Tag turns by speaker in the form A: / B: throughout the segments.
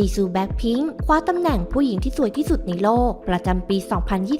A: จีซูแบ็คพิงค์คว้าตำแหน่งผู้หญิงที่สวยที่สุดในโลก ประจำปี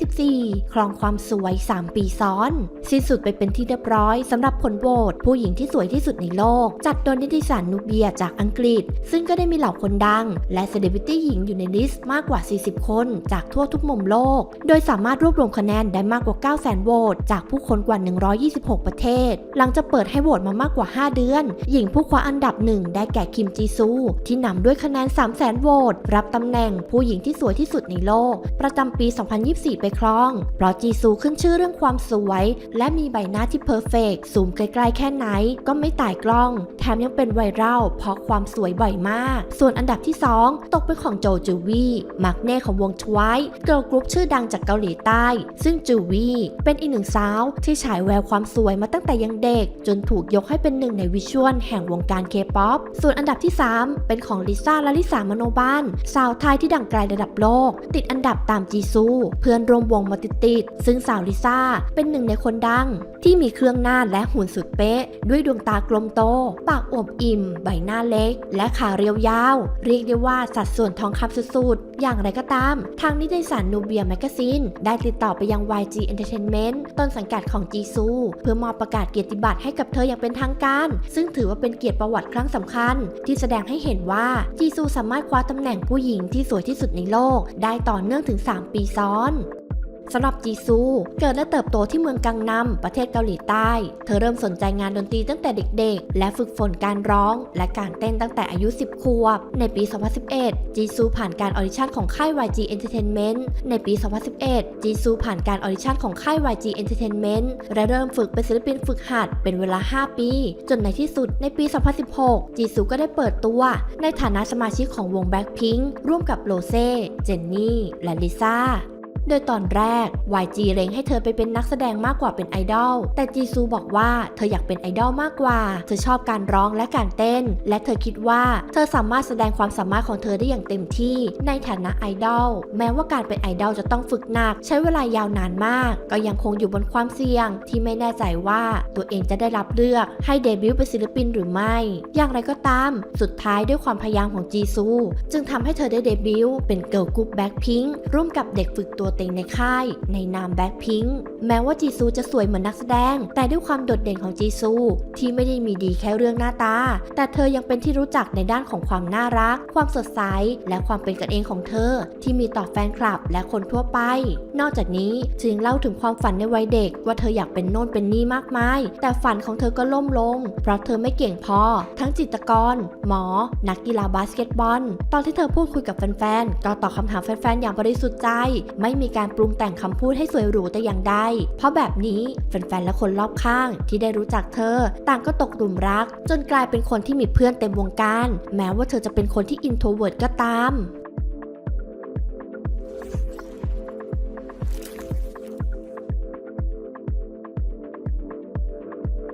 A: 2024 ครองความสวย 3 ปีซ้อน สิ้นสุดไปเป็นที่เรียบร้อยสำหรับผลโหวตผู้หญิงที่สวยที่สุดในโลก จัดโดยนิติสารนูเบียจากอังกฤษ ซึ่งก็ได้มีเหล่าคนดัง และเซเลบริตี้หญิงอยู่ในลิสต์มากกว่า 40 คน จากทั่วทุกมุมโลก โดยสามารถรวบรวมคะแนนได้มากกว่า 900,000โหวตจากผู้คนกว่า 126 ประเทศ หลังจากเปิดให้โหวตมามากกว่า 5 เดือน หญิงผู้คว้าอันดับหนึ่งได้แก่คิมจีซู ที่นำด้วยคะแนน3 0 0 300,000โหวตรับตำแหน่งผู้หญิงที่สวยที่สุดในโลก ประจำปี 2024 ไปครอง เพราะจีซูขึ้นชื่อเรื่องความสวย และมีใบหน้าที่เพอร์เฟกซูมใกล้ๆแค่ไหน ก็ไม่ตายกล้อง แถมยังเป็นไวรัลเพราะความสวยบ่อยมาก ส่วนอันดับที่ 2 ตกเป็นของโจจูวี่มักเน่ของวงทวายเกิร์ลกรุ๊ปชื่อดังจากเกาหลีใต้ ซึ่งจูวี่เป็นอีกหนึ่งสาว ที่ฉายแววความสวยมาตั้งแต่ยังเด็ก จนถูกยกให้เป็นหนึ่งในวิชวลแห่งวงการเคป๊อปส่วนอันดับที่ 3 เป็นของลิซ่าและลิสามโนบาน สาวไทยที่ดังไกลระดับโลก ติดอันดับตามจีซู เพื่อนร่วมวงมาติดติดซึ่งสาวลิซ่าเป็นหนึ่งในคนดัง ที่มีเครื่องหน้าและหุ่นสุดเป๊ะ ด้วยดวงตากลมโต ปากอวบอิ่ม ใบหน้าเล็ก และขาเรียวยาว เรียกได้ว่าสัดส่วนทองคำสุดๆ อย่างไรก็ตาม ทางนิตยสารนูเบียแมกซีนได้ติดต่อไปยัง YG Entertainment ต้นสังกัดของจีซู เพื่อมอบประกาศเกียรติบัตรให้กับเธออย่างเป็นทางการ ซึ่งถือว่าเป็นเกียรติประวัติครั้งสำคัญ ที่แสดงให้เห็นว่าจีซูสามารถคว้าตำแหน่งผู้หญิงที่สวยที่สุดในโลก ได้ต่อเนื่องถึง 3 ปีซ้อน สำหรับจีซูเกิดและเติบโตที่เมืองกังนัมประเทศเกาหลีใต้ เธอเริ่มสนใจงานดนตรีตั้งแต่เด็กๆ และฝึกฝนการร้อง และการเต้นตั้งแต่อายุ 10 ขวบ ในปี 2011 จีซูผ่านการออดิชั่นของค่าย YG Entertainment ในปี 2011 จีซูผ่านการออดิชั่นของค่าย YG Entertainment และเริ่มฝึกเป็นศิลปินฝึกหัดเป็นเวลา 5 ปี จนในที่สุดในปี 2016 จีซูก็ได้เปิดตัวในฐานะสมาชิกของวง Blackpink ร่วมกับโรเซ่ เจนนี่ และลิซ่า โดยตอนแรก YG เล็งให้เธอไปเป็นนักแสดงมากกว่าเป็นไอดอล แต่จีซูบอกว่าเธออยากเป็นไอดอลมากกว่า เธอชอบการร้องและการเต้น และเธอคิดว่าเธอสามารถแสดงความสามารถของเธอได้อย่างเต็มที่ ในฐานะไอดอล แม้ว่าการเป็นไอดอลจะต้องฝึกหนัก ใช้เวลายาวนานมาก ก็ยังคงอยู่บนความเสี่ยง ที่ไม่แน่ใจว่าตัวเองจะได้รับเลือก ให้เดบิวต์เป็นศิลปินหรือไม่ อย่างไรก็ตาม สุดท้ายด้วยความพยายามของจีซู จึงทำให้เธอได้เดบิวต์เป็นเกิร์ลกรุ๊ปแบ็คพิงค์ร่วมกับเด็กฝึกตัวเต็งในค่าย ในนามแบ็คพิงค์แม้ว่าจีซูจะสวยเหมือนนักแสดง แต่ด้วยความโดดเด่นของจีซู ที่ไม่ได้มีดีแค่เรื่องหน้าตา แต่เธอยังเป็นที่รู้จักในด้านของความน่ารัก ความสดใส และความเป็นกันเองของเธอ ที่มีต่อแฟนคลับและคนทั่วไป นอกจากนี้จึงเล่าถึงความฝันในวัยเด็ก ว่าเธออยากเป็นโน่นเป็นนี่มากมาย แต่ฝันของเธอก็ล่มลง เพราะเธอไม่เก่งพอ ทั้งจิตกร หมอ นักกีฬาบาสเกตบอล ตอนที่เธอพูดคุยกับแฟนๆ ก็ตอบคำถามแฟนๆ อย่างบริสุทธิ์ใจ ไม่มีการปรุงแต่งคำพูดให้สวยหรูแต่อย่างใด เพราะแบบนี้แฟนๆและคนรอบข้างที่ได้รู้จักเธอ ต่างก็ตกหลุมรัก จนกลายเป็นคนที่มีเพื่อนเต็มวงการ แม้ว่าเธอจะเป็นคนที่อินโทรเวิร์ดก็ตาม